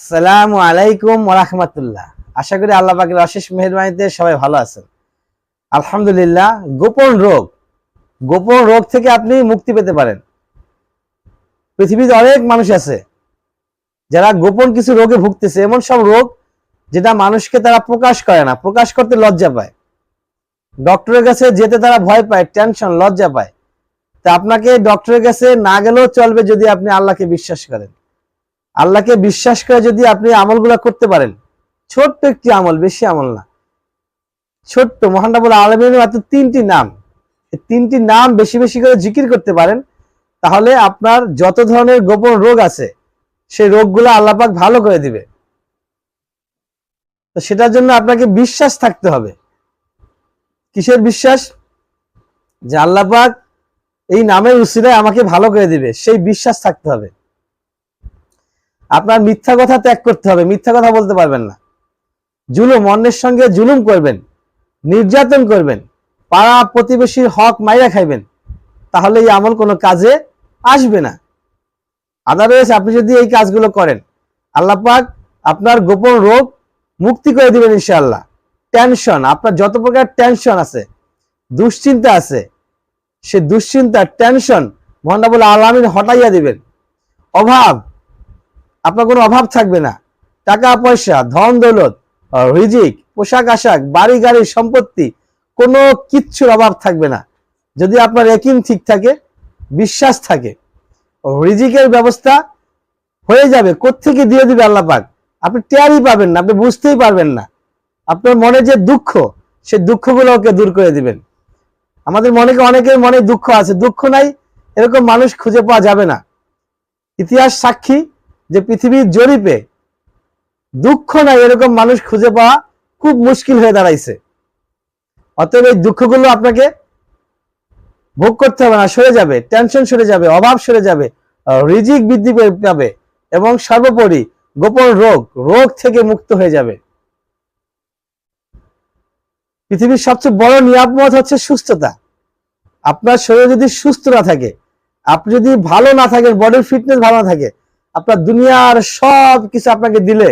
সালামু আলাইকুম ওরহমতুল্লাহ আশা করি আল্লাহ পাকের অশেষ মেহরবানিতে সবাই ভালো আছেন। আলহামদুলিল্লাহ, গোপন রোগ। গোপন রোগ থেকে আপনি মুক্তি পেতে পারেন। পৃথিবীতে অনেক মানুষ আছে, যারা গোপন কিছু রোগে ভুগতেছে, এমন সব রোগ যেটা মানুষকে তারা প্রকাশ করে না, প্রকাশ করতে লজ্জা পায়। ডক্টরের কাছে যেতে তারা ভয় পায়, টেনশন, লজ্জা পায়। তা আপনাকে ডক্টরের কাছে না গেলেও চলবে যদি আপনি আল্লাহকে বিশ্বাস করেন। আল্লাহকে বিশ্বাস করে যদি আপনি আমলগুলো করতে পারেন, ছোট্ট একটি আমল, বেশি আমল না। ছোট্ট মহানবুল আলমীর মাত্র তিনটি নাম। তিনটি নাম বেশি বেশি করে জিকির করতে পারেন, তাহলে আপনার যত ধরনের গোপন রোগ আছে, সেই রোগগুলো আল্লাপাক ভালো করে দিবে। তো সেটার জন্য আপনাকে বিশ্বাস থাকতে হবে। কিসের বিশ্বাস? যে আল্লাপাক এই নামের উসিলায় আমাকে ভালো করে দিবে, সেই বিশ্বাস থাকতে হবে। আপনার মিথ্যা কথা ত্যাগ করতে হবে, মিথ্যা কথা বলতে পারবেন না। জুলুম, অন্যের সঙ্গে জুলুম করবেন, নির্যাতন করবেন, পাড়া প্রতিবেশীর হক মাইরা খাইবেন, তাহলে এই আমল কোনো কাজে আসবে না। আদারওয়াইজ আপনি যদি এই কাজগুলো করেন, আল্লাহ পাক আপনার গোপন রোগ মুক্তি করে দিবেন ইনশাআল্লাহ। টেনশন আপনার যত প্রকার টেনশন আছে, দুশ্চিন্তা আছে, সে দুশ্চিন্তা টেনশন মহানবুল আলমিন হটাইয়া দিবেন। অভাব আপনার কোনো অভাব থাকবে না। টাকা, পয়সা, ধন, দৌলত, রিজিক, পোশাক, আশাক, বাড়ি, গাড়ি, সম্পত্তি, কোনো কিচ্ছুর অভাব থাকবে না। যদি আপনার একিন ঠিক থাকে, বিশ্বাস থাকে, রিজিকের ব্যবস্থা হয়ে যাবে, কোত্থেকে দিয়ে দিবে আল্লাহ পাক? আপনি টেয়ারই পাবেন না, আপনি বুঝতেই পারবেন না। আপনার মনে যে দুঃখ, সে দুঃখগুলো ওকে দূর করে দিবেন। আমাদের মনে অনেকের মনে দুঃখ আছে। দুঃখ নাই, এরকম মানুষ খুঁজে পাওয়া যাবে না। ইতিহাস সাক্ষী যে পৃথিবীর জরিপে দুঃখ নাই এরকম মানুষ খুঁজে পাওয়া খুব মুশকিল হয়ে দাঁড়াইছে। অতএব এই দুঃখগুলো আপনাকে ভোগ করতে হবে না, সরে যাবে টেনশন সরে যাবে, অভাব সরে যাবে, রিজিক বৃদ্ধি পাবে এবং সর্বোপরি গোপন রোগ রোগ থেকে মুক্ত হয়ে যাবে। পৃথিবীর সবচেয়ে বড় নিয়ামত হচ্ছে সুস্থতা। আপনার শরীর যদি সুস্থ না থাকে, আপনি যদি ভালো না থাকেন বডির ফিটনেস ভালো না থাকে আপনার দুনিয়ার সব কিছু আপনাকে দিলে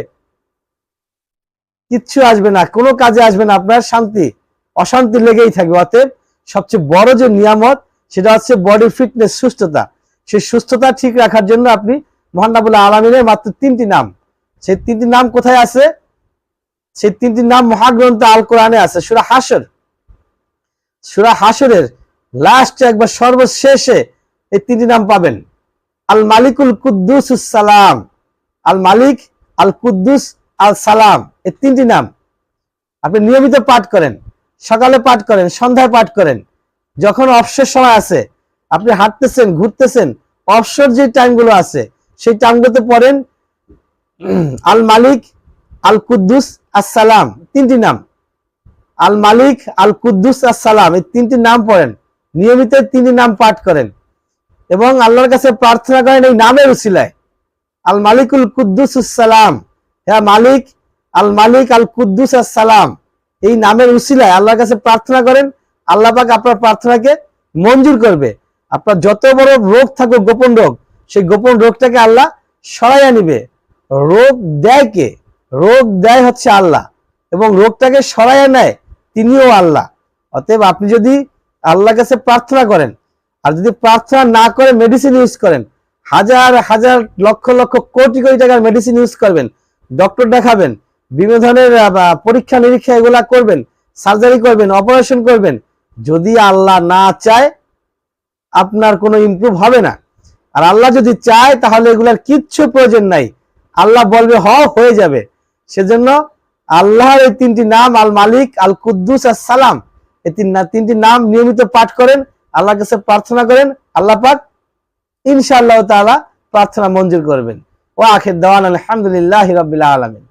কিচ্ছু আসবে না, কোনো কাজে আসবে না, আপনার শান্তি, অশান্তি লেগেই থাকবে। অতএব সবচেয়ে বড় যে নিয়ামত, সেটা হচ্ছে বডি ফিটনেস সুস্থতা। সেই সুস্থতা ঠিক রাখার জন্য আপনি মহানাবুল্লাহ আলমিনের মাত্র তিনটি নাম। সেই তিনটি নাম কোথায় আছে? সেই তিনটি নাম মহাগ্রন্থ আল কোরআনে আছে, সুরা হাসর সুরা হাসরের লাস্ট একবার সর্বশেষে এই তিনটি নাম পাবেন। আল মালিকুল কুদ্দুস সালাম। আল মালিক, আল কুদ্দুস, আল সালাম। এই তিনটি নাম। আপনি নিয়মিত পাঠ করেন, সকালে পাঠ করেন, সন্ধ্যায় পাঠ করেন। যখন অবসর সময় আছে, আপনি হাঁটতেছেন, ঘুরতেছেন, অবসর যে টাইমগুলো আছে, সেই টাইমগুলোতে পড়েন, আল মালিক, আল কুদ্দুস আসসালাম তিনটি নাম। আল মালিক, আল কুদ্দুস আসসালাম এই তিনটি নাম পড়েন। নিয়মিত তিনটি নাম পাঠ করেন। এবং আল্লাহর কাছে প্রার্থনা করেন এই নামের উসিলায়। আল মালিকুল কুদ্দুস সালাম। হ্যাঁ মালিক, আল মালিক আল কুদ্দুস সালাম। এই নামের উসিলায় আল্লাহর কাছে প্রার্থনা করেন, আল্লাহ পাক আপনার প্রার্থনাকে মঞ্জুর করবে। আপনার যত বড় রোগ থাকুক, গোপন রোগ, সেই গোপন রোগটাকে আল্লাহ সরাইয়া নিবে। রোগ দেয় কে? রোগ দেয় হচ্ছে আল্লাহ। এবং রোগটাকে সরাইয়া নেয় তিনিও আল্লাহ। অতএব আপনি যদি আল্লাহর কাছে প্রার্থনা করেন আর যদি প্রার্থনা না করে মেডিসিন ইউজ করেন, হাজার হাজার, লক্ষ লক্ষ, কোটি কোটি টাকার মেডিসিন ইউজ করবেন ডক্টর দেখাবেন, বিভিন্ন ধরনের পরীক্ষা, নিরীক্ষা এগুলা করবেন সার্জারি করবেন অপারেশন করবেন, যদি আল্লাহ না চায়, আপনার কোনো ইমপ্রুভ হবে না। আর আল্লাহ যদি চায়, তাহলে এগুলার কিচ্ছু প্রয়োজন নাই। আল্লাহ বলবে, হ, হয়ে যাবে। সেজন্য আল্লাহর এই তিনটি নাম, আল মালিক, আল কুদ্দুস আর সালাম এই তিন, তিনটি নাম নিয়মিত পাঠ করেন। আল্লাহর কাছে প্রার্থনা করেন, আল্লাহ পাক ইনশাআল্লাহ তাআলা প্রার্থনা মঞ্জুর করবেন। ও আখের দেওয়ান আলহামদুলিল্লাহ রবিল্লা আলামিন।